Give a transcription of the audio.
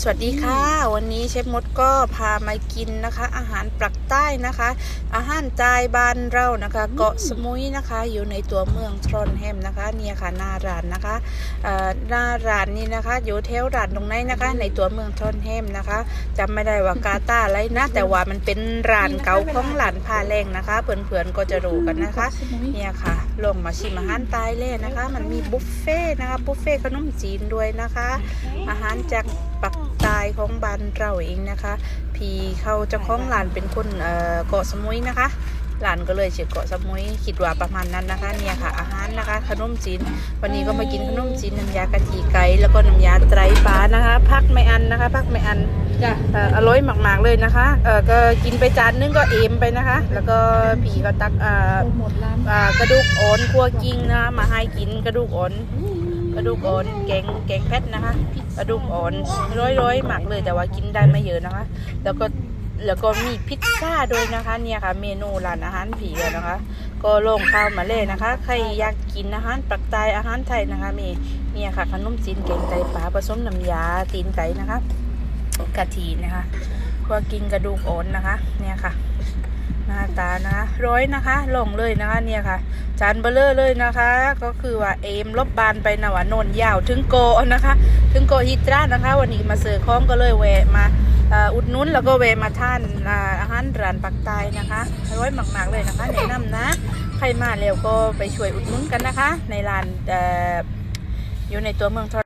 สวัสดีค่ะ วันนี้เชฟมดก็พามากินนะคะ อาหารปักใต้นะคะ อาหารจายบ้านเรานะคะ เกาะสมุยนะคะ อยู่ในตัวเมืองทรอนแฮมนะคะเนี่ยค่ะหน้าร้านนะคะเอ่อหน้าร้านนี้นะคะ อยู่แถวร้านตรงไหนนะคะ ในตัวเมืองทรอนแฮมนะคะจำไม่ได้ว่ากาตาร์อะไรนะแต่ว่ามันเป็นร้านเก่าของร้านพาแรงนะคะ เพื่อนๆก็จะรู้กันนะคะเนี่ยค่ะลงมาชิมอาหารใต้เลยนะคะ มันมีบุฟเฟ่ต์นะคะบุฟเฟ่ต์ขนมจีนด้วยนะคะ อาหารจากปักใต้ของบ้านเราเองนะคะ พี่เขาเจ้าของร้านเป็นคนเอ่อเกาะสมุยนะคะร้านก็เลยชื่อเกาะสมุยคิดว่าประมาณนั้นนะคะเนี่ยค่ะ อาหารนะคะ ขนมจีน วันนี้ก็มากินขนมจีนน้ำยากะทิไก่แล้วก็น้ำยาไตรปลานะคะพักไม่อันนะคะ พักไม่อันจ้ะเอ่ออร่อยมากๆเลยนะคะเออก็กินไปจานนึงก็เอมไปนะคะ แล้วก็พี่ก็ตักอ่าโปรโมทร้านอ่ากระดูกอ่อนคั่วกิ้งนะคะมาให้กินกระดูกอ่อน กระดูกอ่อนแกงแกงแพทนะคะ กระดูกอ่อนร้อยร้อยๆหมักเลยแต่ว่ากินได้ไม่เยอะนะคะ แล้วก็แล้วก็มีพิซซ่าด้วยนะคะเนี่ยค่ะ เมนูร้านอาหารผีอะนะคะ ก็ลงข้าวมาเลยนะคะ ใครอยากกินอาหารปักใต้อาหารไทยนะคะมีเนี่ยค่ะขนมจีนแกงไตปลาผสมน้ำยาตีนไก่นะคะกะทินะคะ ว่ากินกระดูกอ่อนนะคะ เนี่ยค่ะ หน้าตานะคะร้อยนะคะลงเลยนะคะเนี่ยค่ะ จานเบลเลอร์เลยนะคะ ก็คือว่าเอมลบบานไปนะว่าโนนยาวถึงโกนะคะ ถึงโกฮิตรานะคะ วันนี้มาเสือข้องก็เลยแวะมาอุดนุนแล้วก็แวะมาท่านอ่าหารร้านปักใต้นะคะร่อยมากๆเลยนะคะแนะนำนะ ใครมาแล้วก็ไปช่วยอุดนุนกันนะคะ ในร้านออยู่ในตัวเมืองท